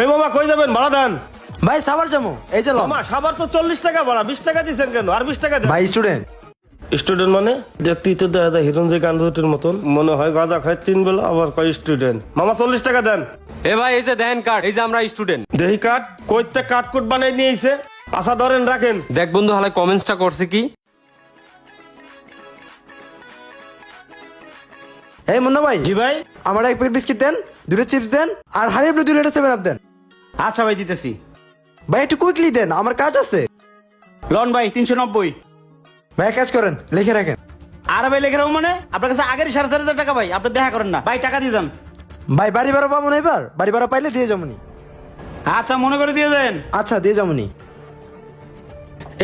এই মামা কই যাবেন? ভাড়া দেন। ভাই সাবার যাব এই চলো মামা সাবার তো চল্লিশ টাকা ভাড়া। বিশ টাকা দিচ্ছেন কেন? আর বিশ টাকা দেন। ভাই স্টুডেন্ট স্টুডেন্ট মানে? দেখতেই তো দেখা যায় হিরণ যে গান্ধীটির মতন। মনে হয় গাঁদা খায় তিন বেলা আবার কয় স্টুডেন্ট মামা চল্লিশ টাকা দেন। এ ভাই এই যে দেন কার্ড এই যে আমরা স্টুডেন্ট দেহি কাঠ কইতে কাঠ কুট বানাই নিয়ে আইছে আশা ধরেন রাখেন। দেখ বন্ধু হালে কমেন্টসটা করছে কি? এই মুন্না ভাই জি ভাই? আমার এক প্যাকেট বিস্কিট দেন দুটো চিপস দেন আর আপনি দুই লিটার সেভেন আপ দেন। আচ্ছা ভাই দিতেছি। ভাই একটু কুইকলি দেন আমার কাজ আছে। লন ভাই তিনশো নব্বই। ভাই কাজ করেন লিখে রাখেন। আর ভাই লেখে রাখব মানে? আপনার কাছে আগের সাড়ে চার হাজার টাকা ভাই আপনি দেখা করেন না। ভাই টাকা দিয়ে যান। ভাই বাড়ি ভাড়া পাবো না এবার? বাড়ি ভাড়া পাইলে দিয়ে যাবনি আচ্ছা মনে করে দিয়ে দেন। আচ্ছা দিয়ে যাবনি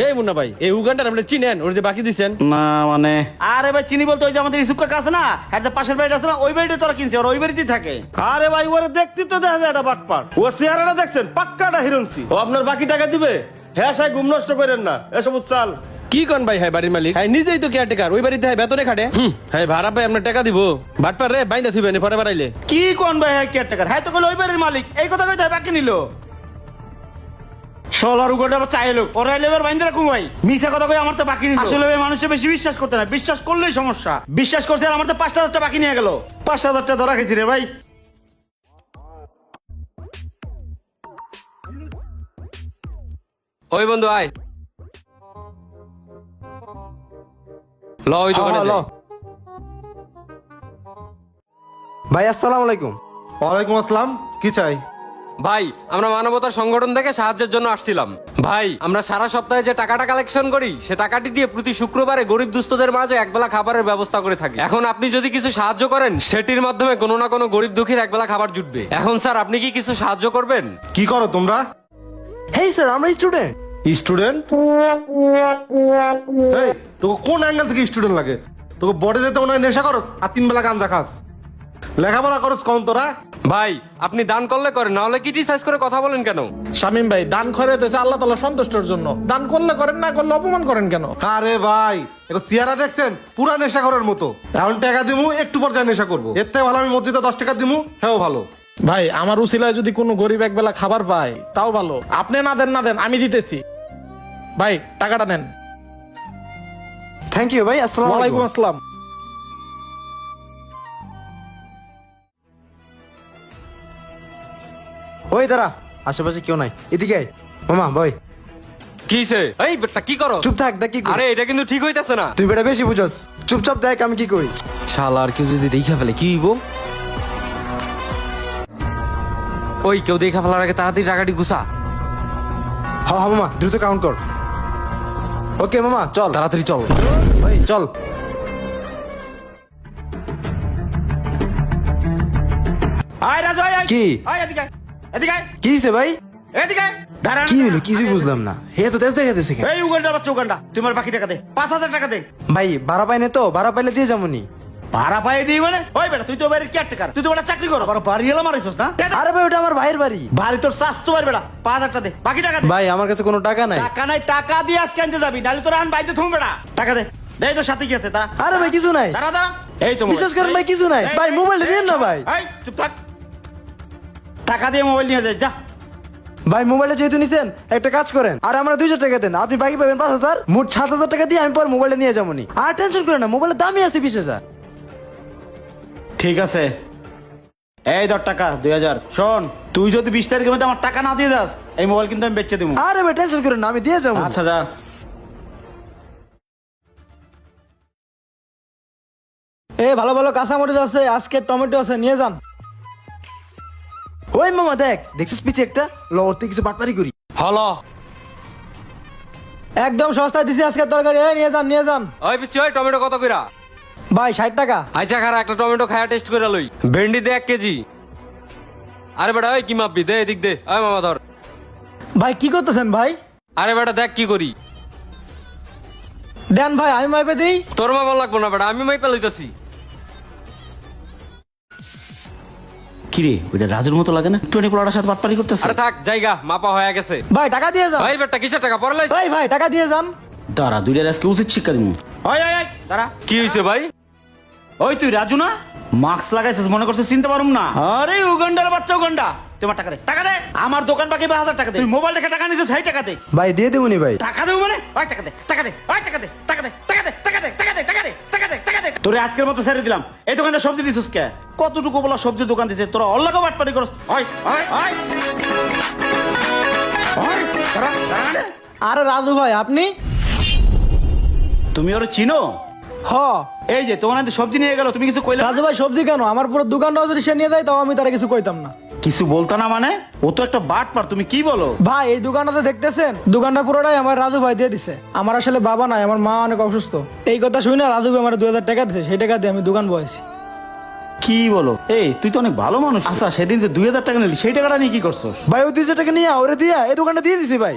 এই মুন্না ভাই এই উগানটার আপনি চিনেন ওর যে বাকি দিচ্ছেন না মানে। আরে ভাই চিনি বলতে ওই যে আমাদের ইসুক কাকা আছে না হ্যাঁ যে পাশের বাড়িটা আছে না ওই বাড়িটা তোরা কিনছে ওর ওই বাড়িতেই থাকে। আরে ভাই ওরে দেখতে তো দেখা যায় এটা বাটপার। ওর চেহারাটা দেখছেন পাক্কাটা হিরণসি। ও আপনার বাকি টাকা দিবে? হ্যাঁ সাই ঘুম নষ্ট করেন না। এসব চাল। কি কোন ভাই হ্যাঁ বাড়ির মালিক? হ্যাঁ নিজেই তো কেয়ারটেকার ওই বাড়িতে হ্যাঁ বেতনে খাটে। হ্যাঁ ভাড়া পাই আপনার টাকা দিব। বাটপার রে বাইন্দা থুবেন পরে বাড়াইলে। কি কোন ভাই হ্যাঁ কেয়ারটেকার হ্যাঁ তো কইলো ওই বাড়ির মালিক এই কথা কইতে বাকি নিল। সোলার উগোটা আবার চাইলো ওরা এলে এবার বাইন্দা রাখুন ভাই। মিশা কথা কই আমার তো বাকি নিল। আসলে ভাই মানুষের বেশি বিশ্বাস করতে না। বিশ্বাস করলেই সমস্যা। বিশ্বাস করছে আর আমার তো পাঁচটা হাজার বাকি নিয়ে গেল। পাঁচটা হাজার টাকা ধরা খেয়েছি রে ভাই। ওই বন্ধু আয়। ল ওই দোকানে ল। ভাই আসসালামু আলাইকুম। ওয়ালাইকুম আসসালাম। কি চাই? ভাই আমরা মানবতার সংগঠন থেকে সাহায্যের জন্য আসছিলাম। ভাই আমরা সারা সপ্তাহে যে টাকাটা কালেকশন করি সে টাকাটি দিয়ে প্রতি শুক্রবারে গরিব দুস্থদের মাঝে একবেলা খাবারের ব্যবস্থা করে থাকি। এখন আপনি যদি কিছু সাহায্য করেন সেটির মাধ্যমে কোনো না কোনো গরিব দুঃখীর একবেলা খাবার জুটবে। এখন স্যার আপনি কি কিছু সাহায্য করবেন? কি করো তোমরা? হেই স্যার আমরা স্টুডেন্ট স্টুডেন্ট? এই তোকে কোন অ্যাঙ্গেল থেকে স্টুডেন্ট লাগে? তোকে বডে যেতে মনে হয় নেশা করস আর তিন বেলা গাঞ্জা খাস। লেখাপড়া করস কম তোরা? ভাই আপনি দান করলে করেন না হলে ক্রিটিসাইজ করে কথা বলেন কেন? শামিম ভাই দান করে তো আল্লাহ তালা সন্তুষ্টর জন্য। দান করলে করেন না করলে অপমান করেন কেন? আরে ভাই এখন চেহারা দেখছেন? পুরা নেশা করার মতো। এখন টাকা দিমু একটু পর্যায়ে নেশা করব। এর থেকে ভালো আমি মসজিদে দশ টাকা দিমু হ্যাঁ ভালো। ভাই আমার উসিলায় যদি কোনো গরিব একবেলা খাবার পায় তাও ভালো। আপনি না দেন না দেন আমি দিতেছি। ভাই টাকাটা নেন। থ্যাংক ইউ ভাই আসসালামু আলাইকুম। আসসালাম। ওই দাঁড়া আশেপাশে কেউ নাই। এদিকে আয়। মামা ভাই। কিসে এই বেটা কি করো চুপ থাক দেখ কি করি। আরে এটা কিন্তু ঠিক হইতাছে না। তুই বেটা বেশি বুঝস। চুপচাপ দেখ আমি কি করি। শালা আর কেউ যদি দেখা ফেলে কি হইব? ওই কেউ দেখা ফেলার আগে তাড়াতাড়ি টাকাটি গুছা। হ্যাঁ হ্যাঁ মামা দ্রুত কাউন্ট কর। ওকে মামা চল। তাড়াতাড়ি চল। ওই চল। আয় রাজু আয় আয়। কি? আয় এদিকে আয়, এদিকে কি হয়েছে ভাই? এদিকে আয়। কি হলো কিছুই বুঝলাম না। হে তো তেজ দেখাতেছে কেন? এই উগান্ডা বাচ্চা উগান্ডা তোমার বাকি টাকা দে। পাঁচ হাজার টাকা দে। ভাই ভাড়া পাই না তো ভাড়া পাইলে দিয়ে যাব নি। পাই দিই মানে? ওই বেটা তুই তো বাড়ির কেয়ারটেকার তুই তো বেটা চাকরি করো। আবার বাড়ি এলাম মারিস না? আরে ভাই ওটা আমার ভাইয়ের বাড়ি। বাড়ি তোর স্বাস্থ্য বাড়ি বেটা। পাঁচ হাজার টাকা দে। বাকি টাকা দে। ভাই আমার কাছে কোনো টাকা নাই। টাকা নাই টাকা দিয়ে আজকে আনতে যাবি। নাহলে তোর আন বাইতে থুম বেটা। টাকা দে। দে তোর সাথে কি আছে তা আরে ভাই কিছু নাই। দাঁড়া দাঁড়া। এই তো মোবাইল। বিশ্বাস করেন ভাই, কিছু নাই। ভাই, এই, নিয়েন না, ভাই। এই চুপ থাক। টাকা দিয়ে মোবাইল নিয়ে যায় যা। ভাই মোবাইলে যেহেতু নিছেন একটা কাজ করেন। আর আমরা দুইশো টাকা দেন। আপনি বাকি পাবেন পাঁচ হাজার মোট সাত হাজার টাকা দিয়ে আমি পর মোবাইলটা নিয়ে যাব নি। আর টেনশন করেন না মোবাইলের দামই আছে বিশ হাজার। ঠিক আছে। এই ধর টাকা দুই হাজার। শোন তুই যদি বিশ তারিখের মধ্যে আমার টাকা না দিয়ে যাস এই মোবাইল কিন্তু আমি বেচে দিব। আরে ভাই টেনশন করেন না আমি দিয়ে যাব। আচ্ছা যা। এ ভালো ভালো কাঁচামরিচ আছে আজকে টমেটো আছে নিয়ে যান। ওই মামা দেখ দেখছিস পিছে একটা? লড়তে কিছু বাটপারি করি। হলো। একদম সস্তায় দিছি আজকে তরকারি। এই নিয়ে যান নিয়ে যান। ওই পিচ্ছি ওই টমেটো কত কইরা? ভাই ষাট টাকা। আচ্ছা খারা একটা টমেটো খায়া টেস্ট করে লই। ভেন্ডি দে এক কেজি। আরে বেটা ওই কি মাপবি? দে এদিক দে। ওই মামা ধর। ভাই কি করতেছেন ভাই? আরে বেটা দেখ কি করি। দেন ভাই আমি মাইপে দিই। তোর মাপা লাগবো না বেটা আমি মাইপে লইতাছি। কি রে ওইটা রাজুর মতো লাগে না? টোয়েন্টি পোলাটার সাথে বাটপারি করতেছে। আরে থাক জায়গা মাপা হয়ে গেছে। ভাই টাকা দিয়ে যান ভাই বেটা কিসের টাকা? পরে লাইছ ভাই ভাই টাকা দিয়ে যান। দাঁড়া দুইটার আজকে উচিত শিক্ষা দিব ওই ওই ওই দাঁড়া। কি হইছে ভাই? ওই তুই রাজু না? মাস্ক লাগাইছিস মনে করছিস চিনতে পারুম না? আরে উগান্ডার বাচ্চা উগান্ডা। তোমার টাকা দে টাকা দে। আমার দোকান বাকি বা হাজার টাকা দে। তুই মোবাইল দেখে টাকা নিছিস সেই টাকা দে। ভাই দিয়ে দেবনি ভাই। টাকা দেবো মানে? ওই টাকা দে টাকা দে ওই টাকা দে টাকা দে। তোরে আজকের মতো ছেড়ে দিলাম। এই দোকানে সবজি দিছিস কে? কতটুকু বলা সবজির দোকান দিছে? তোরা অল্লাগো বাটপারি করস। হয় হয় রে। আরে রাজু ভাই আপনি? তুমি ওর চিনো? হ। এই যে তোমার সবজি নিয়ে গেল তুমি কিছু কইলে? রাজু ভাই সবজি কেন? আমার পুরো দোকানটাও যদি সে নিয়ে যায় তাও আমি তারা কিছু কইতাম না। কিছু বলতো না মানে? ও তো একটা বাট পার তুমি কি বলো? ভাই এই দোকানটা দেখতেছেন? দোকানটা পুরোটাই আমার রাজু ভাই দিয়ে দিছে। আমার আসলে বাবা নাই আমার মা অনেক অসুস্থ। এই কথা শুনে রাজু ভাই আমার দু হাজার টাকা দিছে সেই টাকা দিয়ে আমি দোকান বয়েছি কি বলো? এই তুই তো অনেক ভালো মানুষ। আচ্ছা সেদিন যে দুই হাজার টাকা নিলি সেই টাকাটা নিয়ে কি করছ ভাই ওই হাজার টাকা নিয়ে ওরে দিয়া এই দোকানটা দিয়ে দিছি ভাই।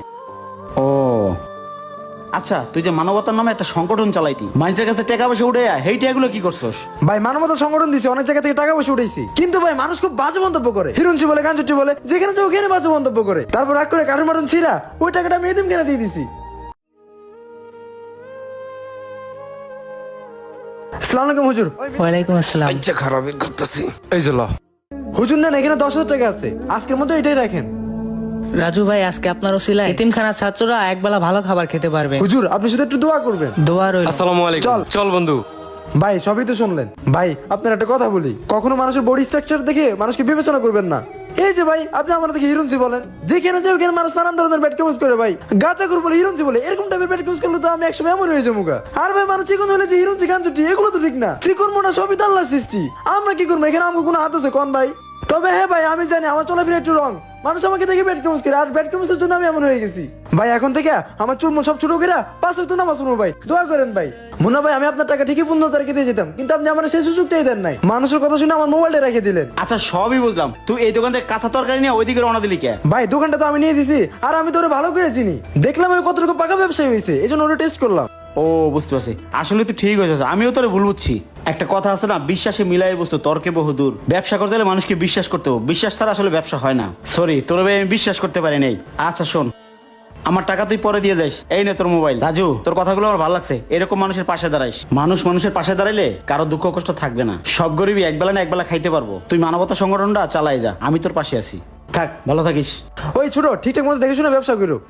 আচ্ছা তুই যে মানবতার নামে একটা সংগঠন চালাইতি মানুষের কাছে টাকা পয়সা উঠে আয়, সেই টাকাগুলো কি করছস? ভাই মানবতা সংগঠন দিছে অনেক জায়গা থেকে টাকা পয়সা উঠেছি কিন্তু ভাই মানুষ খুব বাজে মন্তব্য করে। হিরুনসি বলে গাঞ্জুটি বলে যেখানে যাও ওখানে বাজে মন্তব্য করে। তারপর রাগ করে কারণ মারুন ছিড়া ওই টাকাটা আমি এদিন কেনা দিয়ে দিছি। আসসালামু আলাইকুম হুজুর। ওয়ালাইকুম আসসালাম। আচ্ছা খারাপই করতেছি। এই যে ল। হুজুর নেন এখানে দশ হাজার টাকা আছে। আজকের মতো এটাই রাখেন। রাজু ভাই আজকে আপনার ওসিলায় এতিমখানার ছাত্ররা একবেলা ভালো খাবার খেতে পারবে। হুজুর আপনি শুধু একটু দোয়া করবেন। দোয়া রইল। আসসালামু আলাইকুম। চল। চল বন্ধু। ভাই সবই তো শুনলেন। ভাই আপনার একটা কথা বলি। কখনো মানুষের বডি স্ট্রাকচার দেখে মানুষকে বিবেচনা করবেন না। এই যে ভাই আপনি আমার থেকে হিরুনসি বলেন। যেখানে যে ওখানে মানুষ নানান ধরনের ব্যাট কেমস করে ভাই। গাঁজা করে বলে হিরুনসি বলে এরকম টাইপের ব্যাট কেমস করলে তো আমি একসময় এমন হয়ে যাব গা। আর ভাই মানুষ চিকন হলে যে হিরুনসি গান ছুটি এগুলো তো ঠিক না। চিকন মোটা সবই তো আল্লাহর সৃষ্টি। আমরা কি করব? এখানে আমাকে কোনো হাত আছে কোন ভাই? তবে হ্যাঁ ভাই আমি জানি আমার চলাফেরা একটু রং মানুষ আমাকে দেখে ব্যাট কেমস করে আর ব্যাট কেমসের জন্য আমি এমন হয়ে গেছি। ভাই এখন থেকে আমার চুলমো সব ছোট করে পাঁচ হইতো নামাজ শুনব ভাই দোয়া করেন ভাই। মুন্না ভাই আমি আপনার টাকা ঠিকই পনেরো তারিখে দিয়ে যেতাম কিন্তু আপনি আমার সেই সুযোগটাই দেন নাই। মানুষের কথা শুনে আমার মোবাইলটা রেখে দিলেন। আচ্ছা সবই বুঝলাম। তুই এই দোকান থেকে কাঁচা তরকারি নিয়ে ওইদিকে রওনা দিলি কে? ভাই দোকানটা তো আমি নিয়ে দিছি আর আমি তো ওরে ভালো করে চিনি। দেখলাম ওই কতটুকু পাকা ব্যবসায়ী হয়েছে এই জন্য ওটা টেস্ট করলাম। ও, বুঝতে পারছি। আসলে তো ঠিক হয়েছে আমিও তোরে ভুল বুঝছি। একটা কথা আছে না, বিশ্বাসে মিলাই বস্তু, তর্কে বহুদূর। ব্যবসা করতে হলে মানুষকে বিশ্বাস করতে হবে। বিশ্বাস ছাড়া আসলে ব্যবসা হয় না। সরি তোর ভাই, আমি বিশ্বাস করতে পারি নাই। আচ্ছা শোন। আমার টাকা তুই পরে দিয়ে যাস। এই নে তোর মোবাইল। রাজু, তোর কথাগুলো আমার ভালো লাগছে। এরকম মানুষের পাশে দাঁড়াইস। মানুষ মানুষের পাশে দাঁড়াইলে কারও দুঃখ কষ্ট থাকবে না। সব গরিবই একবেলা না একবেলা খাইতে পারব। তুই মানবতা সংগঠনটা চালাই যা। আমি তোর পাশে আছি। থাক, ভালো থাকিস। ওই ছোট, ঠিকঠাক মতো দেখে শুনে ব্যবসা করো।